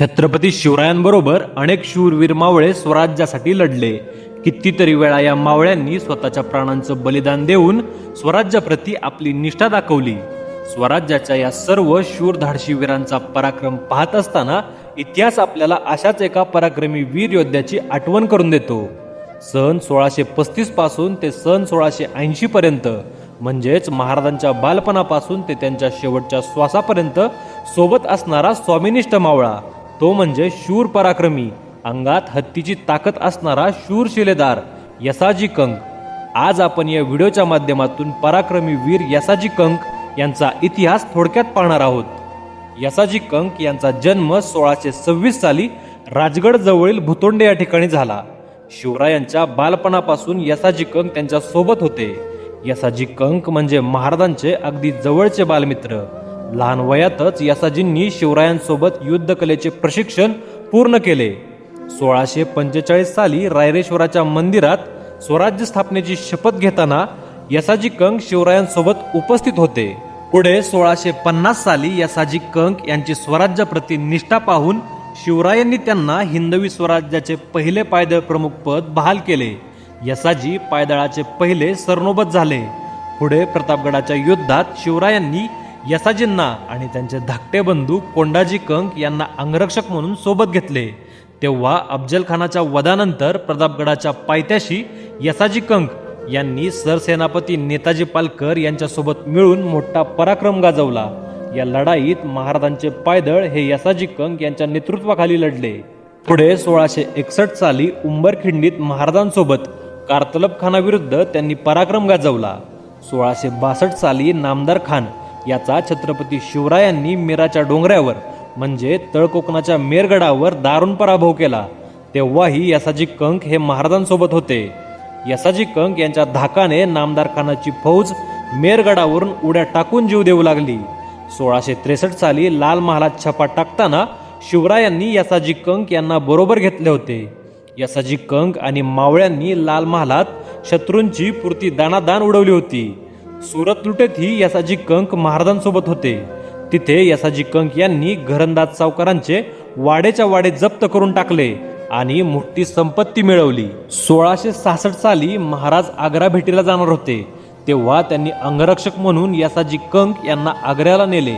छत्रपती शिवरायांबरोबर अनेक शूरवीर मावळे स्वराज्यासाठी लढले. कितीतरी वेळा या मावळ्यांनी स्वतःच्या प्राणांचं बलिदान देऊन स्वराज्याप्रती आपली निष्ठा दाखवली. स्वराज्याच्या या सर्व शूर धाडशी वीरांचा पराक्रम पाहत असताना इतिहास आपल्याला अशाच एका पराक्रमी वीर योद्ध्याची आठवण करून देतो. सन सोळाशे पस्तीसपासून ते सन सोळाशे ऐंशी पर्यंत म्हणजेच महाराजांच्या बालपणापासून ते त्यांच्या शेवटच्या श्वासापर्यंत सोबत असणारा स्वामिनिष्ठ मावळा. तो म्हणजे शूर पराक्रमी अंगात हत्तीची ताकद असणारा शूर शिलेदार यसाजी कंक आज आपण या व्हिडिओच्या माध्यमातून पराक्रमी वीर यसाजी कंक यांचा इतिहास थोडक्यात पाहणार आहोत. यसाजी कंक यांचा जन्म सोळाशे सव्वीस साली राजगड जवळील भुतोंडे या ठिकाणी झाला. शिवरायांच्या बालपणापासून यसाजी कंक त्यांच्यासोबत होते. यसाजी कंक म्हणजे महाराजांचे अगदी जवळचे बालमित्र. लहान वयातच यसाजींनी शिवरायांसोबत युद्धकलेचे प्रशिक्षण पूर्ण केले. सोळाशे पंचेचाळीस साली रायरेश्वराच्या मंदिरात स्वराज्य स्थापनेची शपथ घेताना यसाजी कंक शिवरायांसोबत उपस्थित होते. पुढे सोळाशे पन्नास साली यसाजी कंक यांची स्वराज्याप्रती निष्ठा पाहून शिवरायांनी त्यांना हिंदवी स्वराज्याचे पहिले पायदळ प्रमुख पद बहाल केले. यसाजी पायदळाचे पहिले सरनोबत झाले. पुढे प्रतापगडाच्या युद्धात शिवरायांनी यसाजींना आणि त्यांचे धाकटे बंधू कोंडाजी कंक यांना अंगरक्षक म्हणून सोबत घेतले. तेव्हा अफजल खानाच्या वधानंतर प्रतापगडाच्या पायथ्याशी यसाजी कंक यांनी सरसेनापती नेताजी पालकर यांच्यासोबत मिळून मोठा पराक्रम गाजवला. या लढाईत महाराजांचे पायदळ हे यसाजी कंक यांच्या नेतृत्वाखाली लढले. पुढे सोळाशे एकसष्ट साली उंबरखिंडीत महाराजांसोबत कारतलब खानाविरुद्ध त्यांनी पराक्रम गाजवला. सोळाशे बासष्ट साली नामदार खान याचा छत्रपती शिवरायांनी मीराच्या डोंगऱ्यावर म्हणजे तळकोकणाच्या मेरगडावर दारुण पराभव केला. तेव्हाही यसाजी कंक हे महाराजांसोबत होते. यसाजी कंक यांच्या धाकाने नामदार खानाची फौज मेरगडावरून उड्या टाकून जीव देऊ लागली. सोळाशे त्रेसष्ट साली लाल महालात छपा टाकताना शिवरायांनी यसाजी कंक यांना बरोबर घेतले होते. यसाजी कंक आणि मावळ्यांनी लाल महालात शत्रूंची पुरती दानादान उडवली होती. सुरत लुटेतही यसाजी कंक महाराजांसोबत होते. तिथे यसाजी कंक यांनी घरंदाज सावकारांचे वाडेच्या वाडे जप्त करून टाकले आणि मोठी संपत्ती मिळवली. सोळाशे सहासष्ट साली महाराज आग्रा भेटीला जाणार होते. तेव्हा त्यांनी अंगरक्षक म्हणून यसाजी कंक यांना आग्र्याला नेले.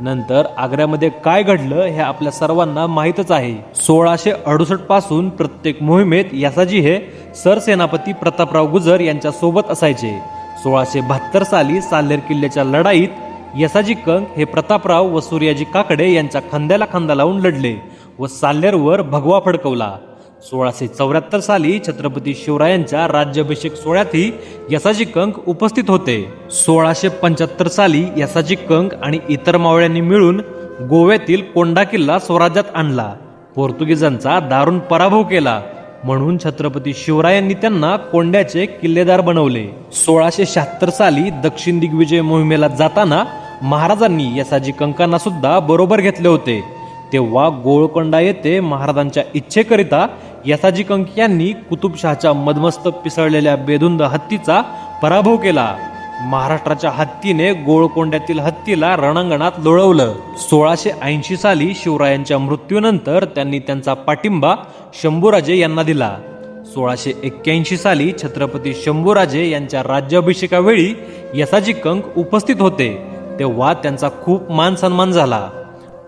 नंतर आग्र्यामध्ये काय घडलं हे आपल्या सर्वांना माहीतच आहे. सोळाशे अडुसष्टपासून प्रत्येक मोहिमेत यसाजी हे सरसेनापती प्रतापराव गुजर यांच्या सोबत असायचे. सोळाशे बहात्तर साली साल्हेर किल्ल्याच्या लढाईत यसाजी कंक हे प्रतापराव व सूर्याजी काकडे यांच्या खांद्याला खांदा लावून लढले व साल्हेरवर भगवा फडकवला. सोळाशे चौऱ्याहत्तर साली छत्रपती शिवरायांच्या राज्याभिषेक सोहळ्यातही यसाजी कंक उपस्थित होते. सोळाशे पंच्याहत्तर साली यसाजी कंक आणि इतर मावळ्यांनी मिळून गोव्यातील कोंडा किल्ला स्वराज्यात आणला. पोर्तुगीजांचा दारुण पराभव केला. म्हणून छत्रपती शिवरायांनी त्यांना कोंड्याचे किल्लेदार बनवले. सोळाशे शहात्तर साली दक्षिण दिग्विजय मोहिमेला जाताना महाराजांनी यसाजी कंकांना सुद्धा बरोबर घेतले होते. तेव्हा गोळकोंडा येथे महाराजांच्या इच्छेकरिता यसाजी कंक यांनी कुतुबशहाच्या मदमस्त पिसळलेल्या बेधुंद हत्तीचा पराभव केला. महाराष्ट्राच्या हत्तीने गोळकोंड्यातील हत्तीला रणांगणात लोळवलं. सोळाशे ऐंशी साली शिवरायांच्या मृत्यूनंतर त्यांनी त्यांचा पाठिंबा शंभूराजे यांना दिला. सोळाशे एक्क्याऐंशी साली छत्रपती शंभूराजे यांच्या राज्याभिषेकावेळी यसाजी कंक उपस्थित होते. तेव्हा त्यांचा खूप मान सन्मान झाला.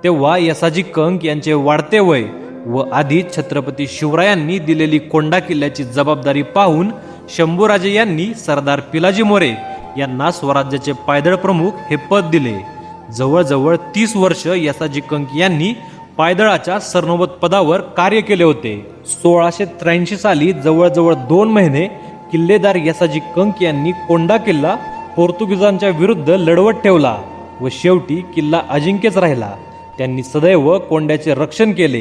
तेव्हा यसाजी कंक यांचे वाढते वय व आधी छत्रपती शिवरायांनी दिलेली कोंडा किल्ल्याची जबाबदारी पाहून शंभूराजे यांनी सरदार पिलाजी मोरे यांना स्वराज्याचे पायदळ प्रमुख हे पद दिले. जवळजवळ तीस वर्ष यसाजी कंक यांनी पायदळाच्या सरनोबत पदावर कार्य केले होते. सोळाशे त्र्याऐंशी साली जवळजवळ दोन महिने किल्लेदार यसाजी कंक यांनी कोंडा किल्ला पोर्तुगीजांच्या विरुद्ध लढवत ठेवला व शेवटी किल्ला अजिंक्यच राहिला. त्यांनी सदैव कोंड्याचे रक्षण केले.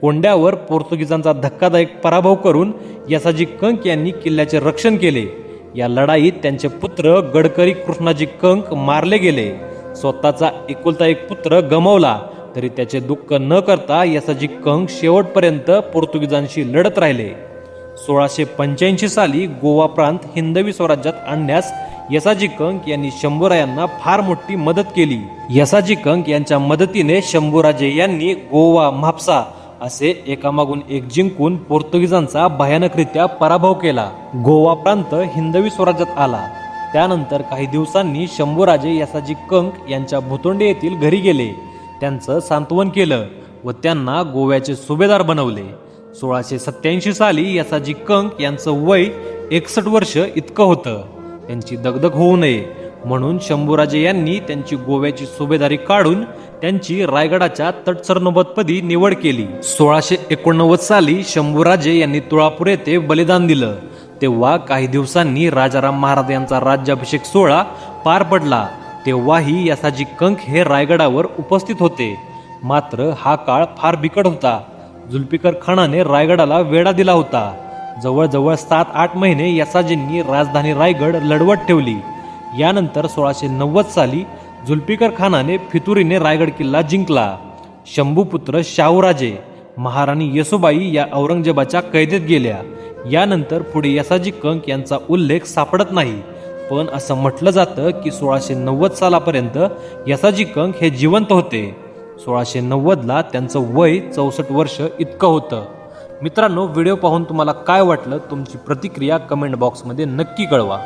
कोंड्यावर पोर्तुगीजांचा धक्कादायक पराभव करून यसाजी कंक यांनी किल्ल्याचे रक्षण केले. या लढाईत त्यांचे पुत्र गडकरी कृष्णाजी कंक मारले गेले. स्वतःचा एकुलता एक पुत्र गमावला. तरी त्याचे दुःख न करता यसाजी कंक शेवटपर्यंत पोर्तुगीजांशी लढत राहिले. सोळाशे पंच्याऐंशी साली गोवा प्रांत हिंदवी स्वराज्यात आणण्यास यसाजी कंक यांनी शंभूरायांना फार मोठी मदत केली. यसाजी कंक यांच्या मदतीने शंभूराजे यांनी गोवा म्हापसा असे एकामागून एक जिंकून पोर्तुगीजांचा भयानकरित्या पराभव केला. गोवा प्रांत हिंदवी स्वराज्यात आला. त्यानंतर काही दिवसांनी शंभूराजे यासाजी कंक यांच्या भुतोंडे येथील घरी गेले. त्यांचं सांत्वन केलं व त्यांना गोव्याचे सुभेदार बनवले. सोळाशे सत्याऐंशी साली यासाजी कंक यांचं वय एकसष्ट वर्ष इतकं होतं. त्यांची दगदग होऊ नये. म्हणून शंभूराजे यांनी त्यांची गोव्याची सुभेदारी काढून त्यांची रायगडाच्या तटसरनोबतपदी निवड केली. सोळाशे एकोणनव्वद साली शंभूराजे यांनी तुळापूर येथे बलिदान दिलं. तेव्हा काही दिवसांनी राजाराम महाराज यांचा राज्याभिषेक सोहळा पार पडला. तेव्हाही यसाजी कंक हे रायगडावर उपस्थित होते. मात्र हा काळ फार बिकट होता. जुल्फिकर खानाने रायगडाला वेढा दिला होता. जवळजवळ सात आठ महिने यसाजींनी राजधानी रायगड लढवत ठेवली. यानंतर सोळाशे नव्वद साली जुल्फिकर खानाने फितुरीने रायगड किल्ला जिंकला. शंभूपुत्र शाहूराजे महाराणी येसुबाई या औरंगजेबाच्या कैदेत गेल्या. यानंतर पुढे यसाजी कंक यांचा उल्लेख सापडत नाही. पण असं म्हटलं जातं की सोळाशे नव्वद सालापर्यंत यसाजी कंक हे जिवंत होते. सोळाशे नव्वदला त्यांचं वय चौसष्ट वर्ष इतकं होतं. मित्रांनो व्हिडिओ पाहून तुम्हाला काय वाटलं? तुमची प्रतिक्रिया कमेंट बॉक्समध्ये नक्की कळवा.